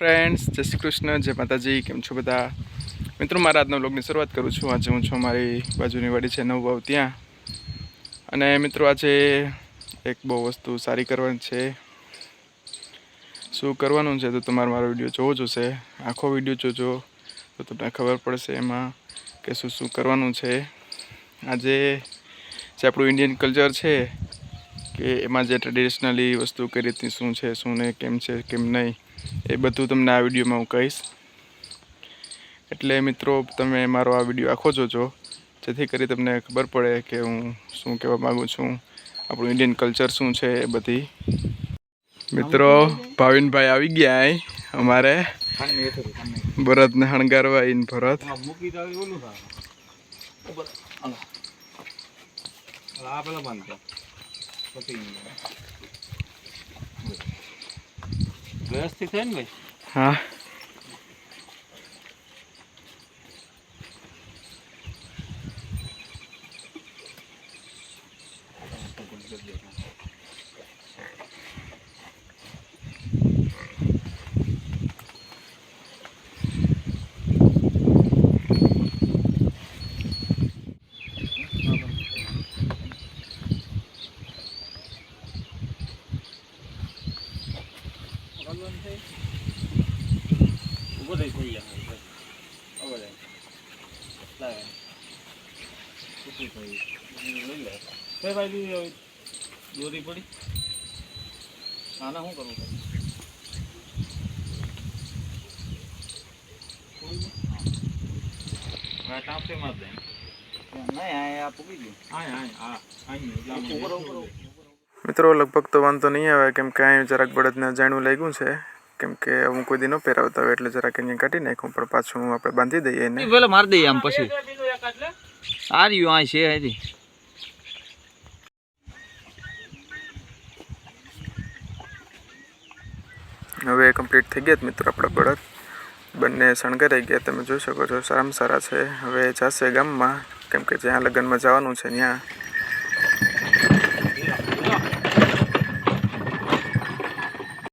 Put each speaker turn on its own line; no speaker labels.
Friends જય શ્રી કૃષ્ણ, જય માતાજી, કેમ છો બધા? મિત્રો, મારા આજના બ્લોગની શરૂઆત કરું છું. આજે હું છું મારી બાજુની વાડી છે નવ વાવ ત્યાં. અને મિત્રો, આજે એક બહુ વસ્તુ સારી કરવાની છે. શું કરવાનું છે તો તમારે મારો વીડિયો જોવો જોશે આખો વીડિયો જોજો, તો તમને ખબર પડશે એમાં કે શું શું કરવાનું છે. આજે જે આપણું ઇન્ડિયન કલ્ચર છે કે એમાં જે ટ્રેડિશનલી વસ્તુ કઈ રીતની શું છે, શું નહીં, કેમ છે, કેમ નહીં, એ બધું તમને આ વિડીયોમાં હું કહીશ. એટલે મિત્રો, તમે મારો આ વીડિયો આખો જોજો. જેથી કરી તમને ખબર પડે કે હું શું કહેવા માગું છું. આપણું ઇન્ડિયન કલ્ચર શું છે એ બધી. મિત્રો, ભાવિનભાઈ આવી ગયા અમારે. ભરતને હણગારવા ઇન ભરત.
આ પેલા બંધ કર. પછી વ્યવસ્થિત થાય ને ભાઈ?
હા.
ઊભો થઈ થઈ હવે લાવે ઊભું થઈ લઈ લે કઈ બાજુ દોરી પડી આના શું કરવું પડે ટાંપે માર દે
નહીં આ પૂકી ગયું
હા હા હા અહીં
મિત્રો લગભગ તો વાંધો નહીં આવે કેમ કે અહીં જરાક બળદને જાણવું લાગ્યું છે. કેમ કે હું કોઈ દિનો પહેરાવતા હોય એટલે જરાક અહીંયા કાઢી નાખું પણ પાછું આપણે બાંધી દઈએ ને
પેલા મારી દઈએ આમ પછી. આ રહ્યું આ છે હજી.
હવે કમ્પ્લીટ થઈ ગયા મિત્રો આપણા બળદ. બંને શણગારાઈ ગયા તમે જોઈ શકો છો સારામાં સારા છે. હવે જશે ગામમાં કેમ કે જ્યાં લગ્નમાં જવાનું છે ત્યાં.